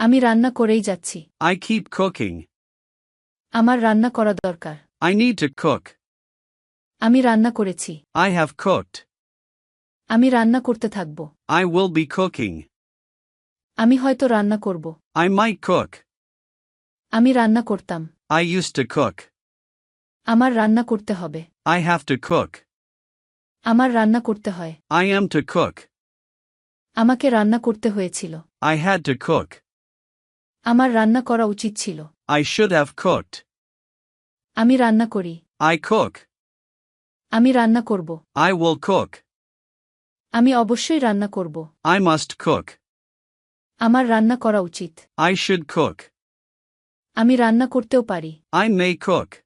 আমি রান্না করেই যাচ্ছি। আই কিপ কুকিং আমার রান্না করা দরকার। আই নিড টু কুক আমি রান্না করেছি। আই হ্যাভ কুকড আমি রান্না করতে থাকব। আই উইল বি কুকিং আমি হয়তো রান্না করব। আই মাই কুক আমি রান্না করতাম। আই ইউজ টু কুক আমার রান্না করতে হবে। আই হ্যাভ টু কুক আমার রান্না করতে হয়। আই অ্যাম টু কুক আমাকে রান্না করতে হয়েছিল। আই হ্যাড টু কুক আমার রান্না করা উচিত ছিল আই শুড have cooked. আমি রান্না করি আই cook. আমি রান্না করব আই will cook. আমি অবশ্যই রান্না করব আই মাস্ট cook. আমার রান্না করা উচিত আই শুড cook. আমি রান্না করতেও পারি আই may cook.